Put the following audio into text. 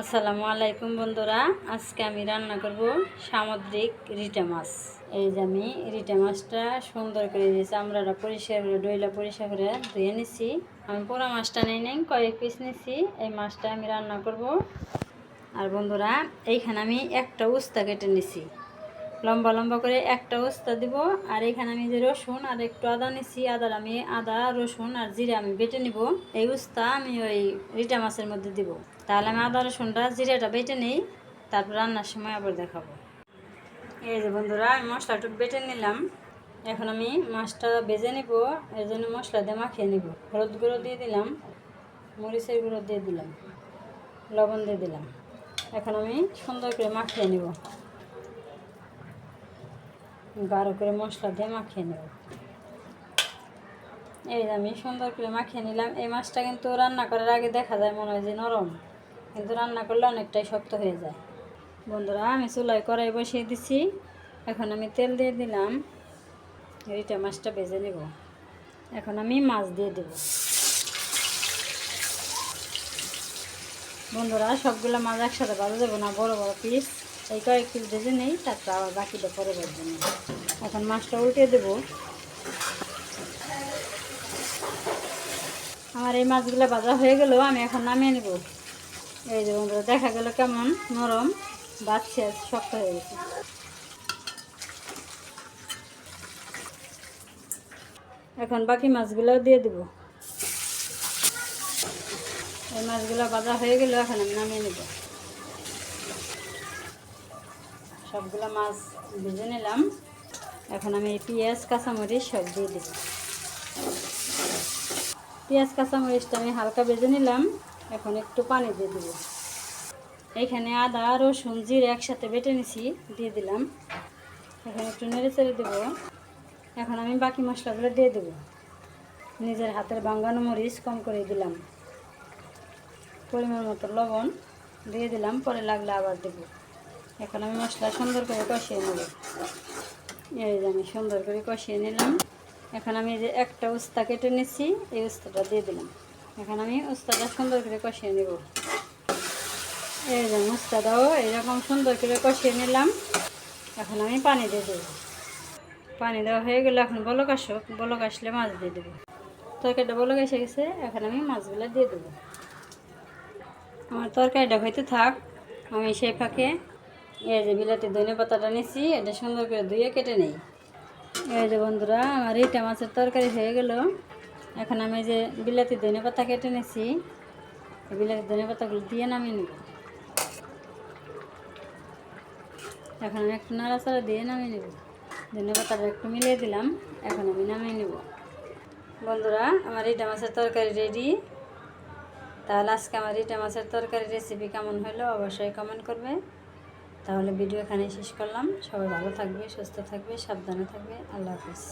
আসসালামু আলাইকুম বন্ধুরা। আজকে আমি রান্না করব সামুদ্রিক রিটা মাছ। এই যে আমি রিটা মাছটা সুন্দর করে দিয়েছি। আমরা পরিষ্কার করে, ডইলা পরিষ্কার করে ধুয়ে নিছি। আমি পুরো মাছটা নিয়ে নিই, কয়েক পিস নিছি। এই মাছটা আমি রান্না করব। আর বন্ধুরা, এইখানে আমি একটা উস্তা কেটে নিছি। লম্বা লম্বা করে একটা উস্তা দিব। আর এখানে আমি যে রসুন আর একটু আদা নিছি, আদার আমি আদা, রসুন আর জিরে আমি বেটে নিব। এই উস্তা আমি ওই রিটা মাছের মধ্যে দিব। তাহলে আমি আদা, রসুনটা, জিরেটা বেটে নিই, তারপর রান্নার সময় আবার দেখাবো। এই যে বন্ধুরা, আমি মশলাটা বেটে নিলাম। এখন আমি মাছটা বেজে নিব, এর জন্য মশলা দিয়ে মাখিয়ে নিব। হলুদ গুঁড়ো দিয়ে দিলাম, মরিচের গুঁড়ো দিয়ে দিলাম, লবণ দিয়ে দিলাম। এখন আমি সুন্দর করে মাখিয়ে নিব। গাঢ় করে মশলা দিয়ে মাখিয়ে নেব। এই আমি সুন্দর করে মাখিয়ে নিলাম। এই মাছটা কিন্তু রান্না করার আগে দেখা যায় মনে হয় যে নরম। কিন্তু রান্না করলে অনেকটাই শক্ত হয়ে যায়। বন্ধুরা, আমি চুলায় কড়াই বসিয়ে দিছি। এখন আমি তেল দিয়ে দিলাম। এইটা মাছটা ভেজে নেব। এখন আমি মাছ দিয়ে দেব। বন্ধুরা, সবগুলো মাছ একসাথে ভাজা যাব না, বড় বড় পিস এই কয়েক পিস ভেজে নেই, তারপর আবার বাকিটা পরে না এখন মাছটা উল্টে দেব। আমার এই মাছগুলো ভাজা হয়ে গেল, আমি এখন নামিয়ে নেব। এই যে বন্ধুরা, দেখা গেল কেমন? নরম বাচ্চা শক্ত হয়ে গেছে। এখন বাকি মাছগুলো দিয়ে দেব। এই মাছগুলো ভাজা হয়ে গেল, এখন আমি নামিয়ে নেব। সবগুলো মাছ ভেজে নিলাম। এখন আমি পেঁয়াজ, কাঁচামরিচ সব দিয়ে দেব পেঁয়াজ, কাঁচামরিচটা আমি হালকা ভেজে নিলাম। এখন একটু পানি দিয়ে দিব। এখানে আদা, রসুন, জিরে একসাথে বেটে নিছি, দিয়ে দিলাম। এখন একটু নেড়ে চেড়ে দেবো। এখন আমি বাকি মশলাগুলো দিয়ে দেবো। নিজের হাতের বাঙ্গানো মরিচ কম করে দিলাম। পরিমাণ মতো লবণ দিয়ে দিলাম, পরে লাগলে আবার দেবো। এখন আমি মশলা সুন্দর করে কষিয়ে নেব। এই যে আমি সুন্দর করে কষিয়ে নিলাম। এখন আমি যে একটা উস্তা কেটে নিচ্ছি, এই উস্তাটা দিয়ে দিলাম। এখন আমি উস্তাটা সুন্দর করে কষিয়ে নেব। এই যে উস্তাটাও এইরকম সুন্দর করে কষিয়ে নিলাম। এখন আমি পানি দিয়ে দেবো। পানি দেওয়া হয়ে গেলে এখন বলক আসুক, বলক আসলে মাছ দিয়ে দেবো। তরকারিটা বলক এসে গেছে, এখন আমি মাছগুলো দিয়ে দেবো। আমার তরকারিটা হইতে থাক, আমি সেই ফাঁকে এই যে বিলাতি ধনে পাতাটা নিছি, এটা সুন্দর করে ধুয়ে কেটে নেই। এই যে বন্ধুরা, আমার এইটা মাছের তরকারি হয়ে গেল। এখন আমি যে বিলাতি ধনে পাতা কেটে নিছি। বিলাতি ধনে পাতাগুলো দিয়ে নামিয়ে নেব। এখন আমি একটু নাড়াচাড়া দিয়ে নামিয়ে নেব। ধনে পাতাটা একটু মিলিয়ে দিলাম, এখন আমি নামিয়ে নেব। বন্ধুরা, আমার এইটা মাছের তরকারি রেডি তাহলে আজকে আমার ইটা মাছের তরকারি রেসিপি কেমন হলো অবশ্যই কমেন্ট করবে। তাহলে ভিডিও এখানে শেষ করলাম। সবাই ভালো থাকবে সুস্থ থাকবে সাবধানে থাকবে। আল্লাহ হাফিজ।